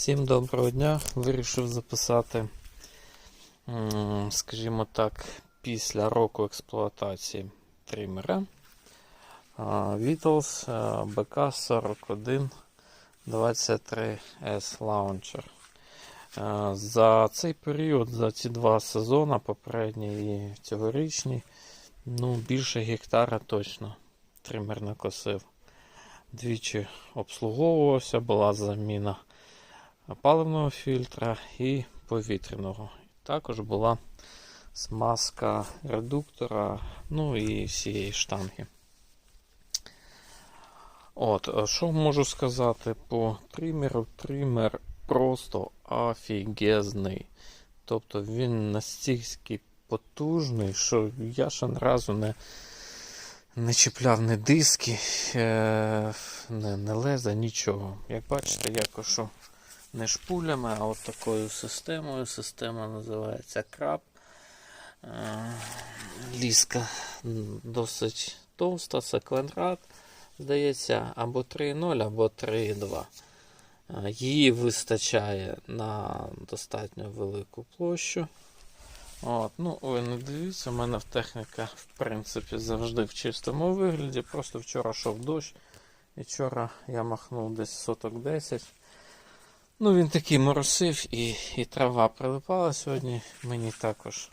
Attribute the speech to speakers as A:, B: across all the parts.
A: Всім доброго дня. Вирішив записати, скажімо так, після року експлуатації тримера Vitals BK41 23S Launcher. За цей період, за ці два сезони, попередній і цьогорічний, ну, більше гектара точно тример накосив. Двічі обслуговувався, була заміна паливного фільтра і повітряного. Також була смазка редуктора, ну і всієї штанги. От, що можу сказати по тримеру? Тример просто офігезний. Тобто він настільки потужний, що я ще ні разу не, не чіпляв ні диски, е, не, не леза, нічого. Як бачите, я кошу не шпулями, а от такою системою. Система називається краб. Е, Ліска досить товста, це квадрат. Здається, або 3,0, або 3,2. Е, Її вистачає на достатньо велику площу. От, ну, ви не дивіться, у мене в техніка, в принципі, завжди в чистому вигляді. Просто вчора йшов дощ, і вчора я махнув десь соток 10. Ну, він такий моросив і, і трава прилипала сьогодні. Мені також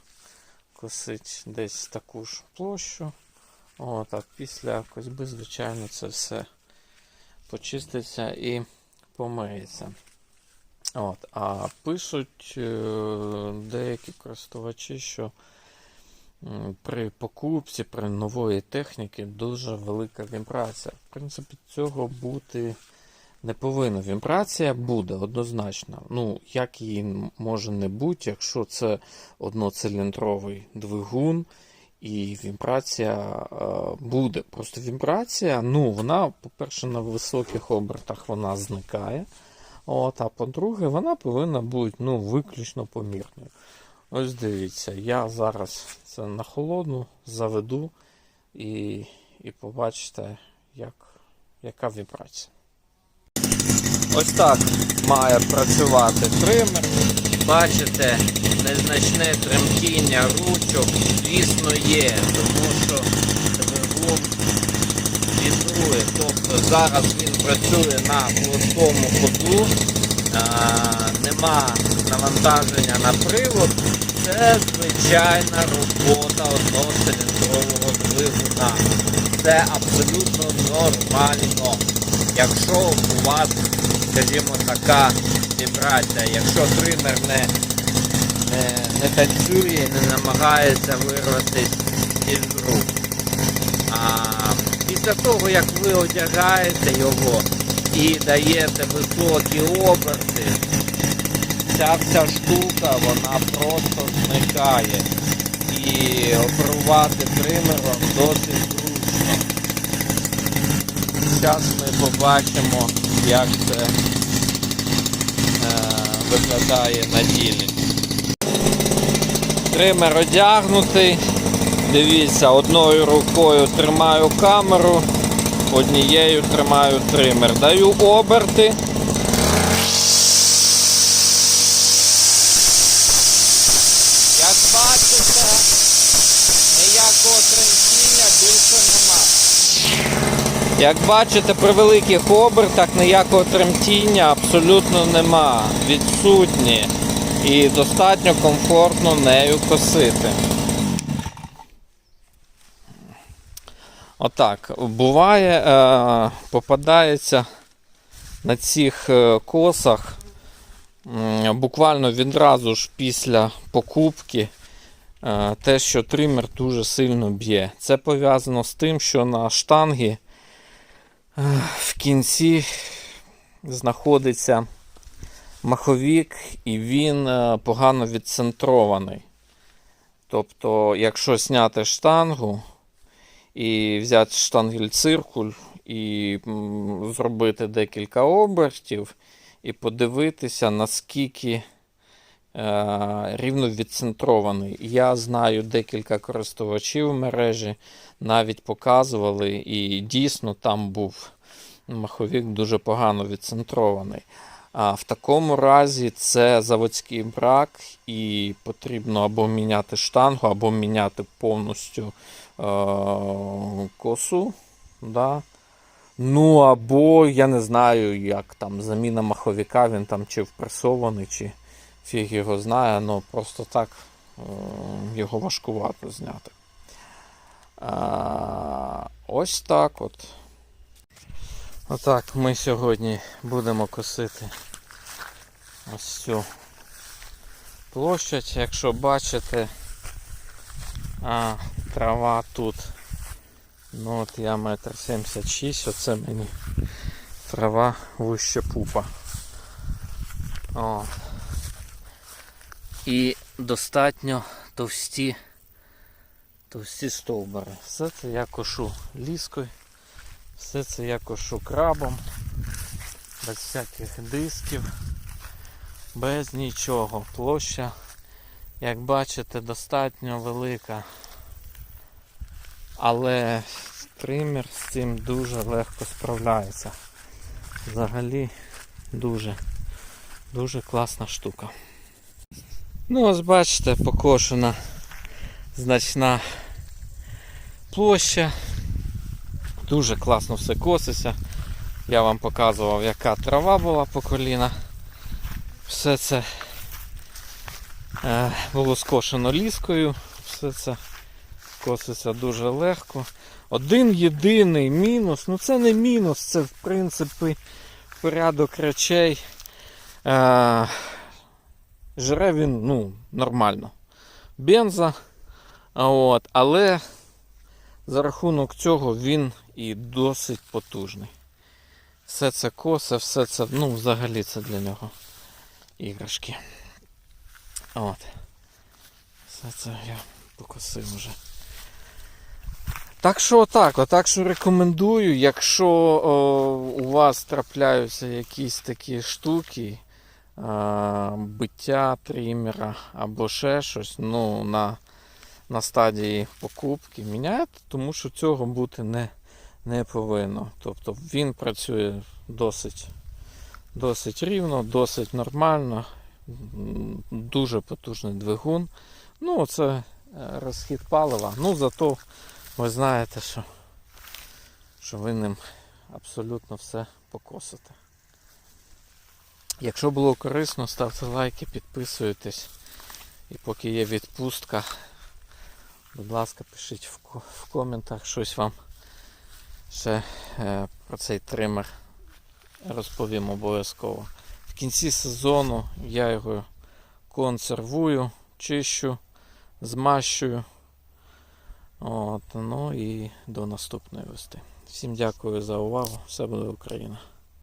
A: косить десь таку ж площу. От, а після косьби, звичайно, це все почиститься і помиється. От, а пишуть е, деякі користувачі, що при покупці, при нової техніки дуже велика вібрація. В принципі, цього бути не повинно. Вібрація буде однозначно. Ну, як її може не бути, якщо це одноциліндровий двигун, і вібрація е, буде. Просто вібрація, ну, вона, по-перше, на високих обертах вона зникає. От, а по-друге, вона повинна бути ну, виключно помірною. Ось дивіться, я зараз це на холодну заведу і, і побачите, як, яка вібрація. Ось так має працювати тример. Бачите, незначне тремтіння ручок, звісно, є, тому що двигун вібрує. Тобто зараз він працює на холостому ходу, нема навантаження на привод. Це звичайна робота одноциліндрового двигуна. Це абсолютно нормально. Якщо у вас, скажімо, така вібрація, якщо тример не, не, не танцює, не намагається вирватися із рук. А після того, як ви одягаєте його і даєте високі оберти, ця вся штука вона просто зникає. І оперувати тримером досить Зараз ми побачимо, як це е, виглядає на ділі. Тример одягнутий. Дивіться, одною рукою тримаю камеру, однією тримаю тример. Даю оберти. Як бачите, ніякого тремтіння більше нема. Як бачите, при великих обертах ніякого тремтіння абсолютно нема. Відсутні. І достатньо комфортно нею косити. Отак. Буває, е, попадається на цих е, косах м, буквально відразу ж після покупки е, те, що тример дуже сильно б'є. Це пов'язано з тим, що на штангі е, в кінці знаходиться маховік і він е, погано відцентрований. Тобто, якщо зняти штангу і взяти штангель-циркуль і зробити декілька обертів, і подивитися, наскільки рівно відцентрований. Я знаю декілька користувачів мережі, навіть показували, і дійсно там був маховік дуже погано відцентрований. А в такому разі це заводський брак, і потрібно або міняти штангу, або міняти повністю е- косу. Да? Ну, або я не знаю, як там заміна маховика, він там чи впресований, чи фіг його знає, але просто так е- його важкувато зняти. А, ось так от. Отак ми сьогодні будемо косити ось цю площадь. Якщо бачите, а, трава тут. Ну от я метр сімдесят шість, оце мені трава вище пупа. О. І достатньо товсті, товсті стовбури. Все це я кошу ліскою. Все це я кошу крабом, без всяких дисків, без нічого. Площа, як бачите, достатньо велика. Але тример з цим дуже легко справляється. Взагалі дуже, дуже класна штука. Ну, ось бачите, покошена значна площа. Дуже класно все коситься. Я вам показував, яка трава була по коліна. Все це е, було скошено ліскою, все це коситься дуже легко. Один єдиний мінус, ну це не мінус, це в принципі порядок речей. Жре він ну, нормально. Бенза. От, але за рахунок цього він і досить потужний. Все це косе, все це, ну, взагалі це для нього іграшки. От. Все це я покосив вже. Так що так, отак що рекомендую, якщо о, у вас трапляються якісь такі штуки, биття трімера або ще щось, ну, на на стадії покупки міняєте, тому що цього бути не не повинно. Тобто він працює досить досить рівно, досить нормально, дуже потужний двигун. Ну, це е, розхід палива. Ну, зато ви знаєте, що, що ви ним абсолютно все покосите. Якщо було корисно, ставте лайки, підписуйтесь. І поки є відпустка, Будь ласка, пишіть в, коментах щось вам ще е, про цей тример розповім обов'язково. В кінці сезону я його консервую, чищу, змащую. От, ну і до наступної вести. Всім дякую за увагу. Все буде Україна.